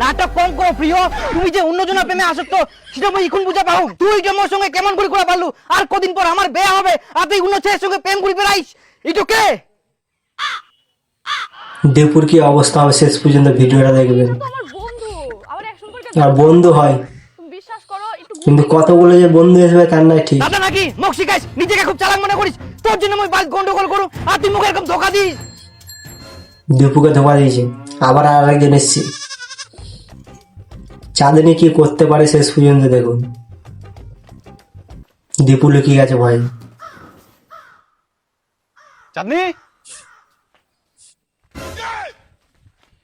নাটক কম করো প্রিয়। তুমি যে অন্যজনের প্রেমে আসক্ত সেটা আমি এখন বুঝা পাও। তুই যে মোর সঙ্গে কেমন করে করে পারলু আর কদিন পর আমার বিয়ে হবে আর তুই অন্য ছেলের সঙ্গে প্রেম করে বেড়াইস। এটা কে? দেপুর কি অবস্থা হবে শেষ পর্যন্ত ভিডিওটা দেখবেন। আর বন্ধু হয়। তুমি বিশ্বাস করো একটু কিন্তু কতগুলো যে বন্ধু হিসেবে তার নাই ঠিক। দাদা নাকি? মুখ শিখাইস নিজেকে খুব চালাক মনে করিস। তোর জন্য আমি বাস গন্ডগোল করু আর তুই মুখে এরকম ধোকা দিস। দীপুকে ধোকা দিয়েছি। আবার আর একজন এসছে। চাঁদনি কি করতে পারে শেষ পর্যন্ত দেখুন। দীপু লুকিয়ে গেছে ভাই চাঁদনি?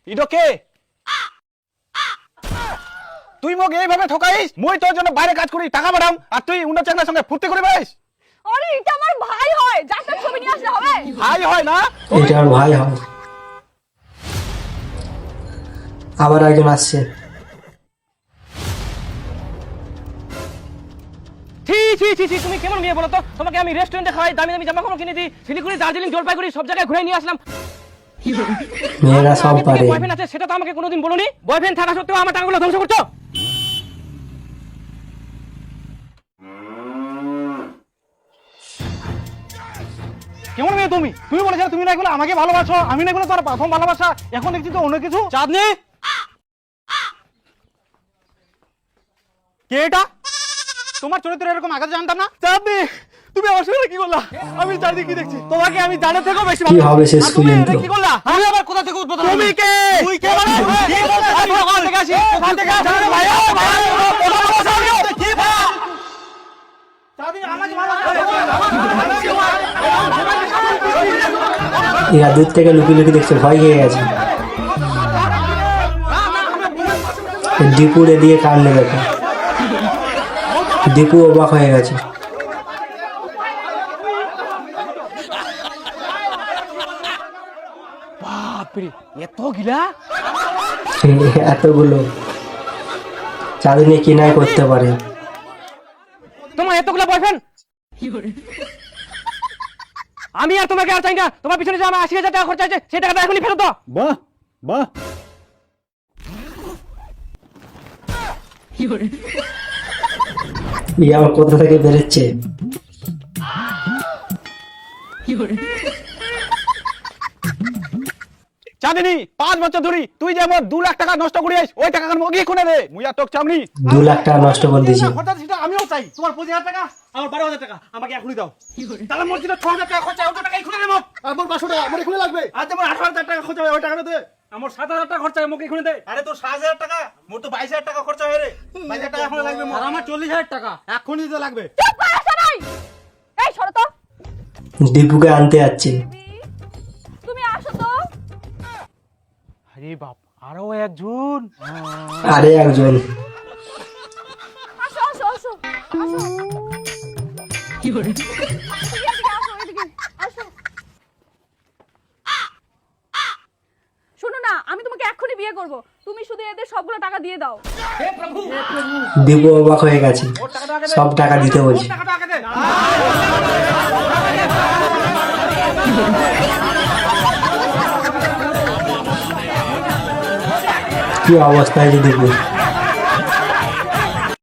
ইডো কে? তুই মোক এইভাবে ঠকাইস? মুই তোর জন্য বাইরে কাজ করি টাকা পাঠাম আর তুই উন্ন চাকরার সঙ্গে ফুর্তি করে বেড়াইস? আরে এটা আমার ভাই হয় যার সাথে ছবি নিয়ে আসলে হবে। ভাই হয় না? এটা আমার ভাই হয়। আবার একজন আসছে। ছি ছি ছি ছি তুমি কেমন মেয়ে বলো তো? তোমাকে আমি রেস্টুরেন্টে খাওয়াই দামি দামি জামা কাপড় কিনে দিই শিলিগুড়ি দার্জিলিং জলপাইগুড়ি সব জায়গায় ঘুরে নিয়ে আসলাম। মেয়েরা সব পারে। বয়ফ্রেন্ড আছে সেটা তো আমাকে কোনোদিন বলোনি। বয়ফ্রেন্ড থাকা সত্ত্বেও আমার টাকাগুলো ধ্বংস করছ? কেমন মেয়ে তুমি? তুমি বলেছিলে তুমি না বলে আমাকে ভালোবাসো আমি না বলে তোর প্রথম ভালোবাসা। এখন দেখছি তো অন্য কিছু। চাঁদনি? কে এটা? তোমার চরিত্র এরকম আগে জানতাম না? চাঁদনি তুমি আমার সঙ্গে কি করলা? আমি চাঁদনি কি দেখছি? তোমাকে আমি জানার থেকেও বেশি কি হবে শেষ পর্যন্ত? কি করলা? আমি আবার কোথা থেকে উদ্বোধন তুমি কে? তুই কে মানে? কি? বলছিস? আমি ওখান থেকে আসি? ওখান থেকে আসি? ভাই ভাই কথা কি ভাই। এরা দূর থেকে লুকিয়ে লুকিয়ে দেখছে ভয় খেয়ে গেছে। দীপুর এদিকে কান্নে দেখো দীপু অবাক হয়ে গেছে। এতগুলো চাঁদনি কি নাই করতে পারে। তোমার এতগুলো বয়ফ্রেন্ড আমি আর তোমাকে আর চাই না। তোমার পিছনে যে আমার আশি হাজার টাকা খরচা আছে সেই টাকাটা এখনই ফেরত দাও। বাহ বাহ। ই আবার কোথা থেকে বেরোচ্ছে? চাঁদিনী পাঁচ বছর ধরি তুই যেমন দু লাখ টাকা নষ্ট করিস ওই টাকা মগিয়ে খুনে দে। মুই আর তোক চামনি দু লাখ টাকা নষ্ট করে দিয়েছি। হঠাৎ সেটা আমিও চাই। তোমার পঁচিশ হাজার টাকা আমার বারো হাজার টাকা আমাকে এখনই দাও। তাহলে মোট যেটা ছ হাজার টাকা খরচা ওই টাকা খুলে দেবো। আমার পাঁচশো টাকা আমার এখনই লাগবে। আর যেমন আঠারো হাজার টাকা খরচা হয় ওই টাকাটা দে। আমার সাত হাজার টাকা খরচা হয় মোকে এখনই দে। আরে তোর সাত হাজার টাকা মোট তো বাইশ হাজার টাকা খরচা হয় রে। বাইশ হাজার টাকা এখন লাগবে আর আমার চল্লিশ হাজার টাকা এখনই দিতে লাগবে। চুপ করে আসো এই সরো তো দীপুকে আনতে যাচ্ছে। আরে বাপ আরও একজন? আরে একজন। আসো আসো আসো আসো। এদিকে, এদিকে আসো, এদিকে, আসো। শোনো না আমি তোমাকে এক্ষুনি বিয়ে করব। তুমি শুধু এদের সবগুলো টাকা দিয়ে দাও। দীপু অবাক হয়ে গেছে। সব টাকা দিতে বলছে। কি অবস্থা হয়েছে দীপু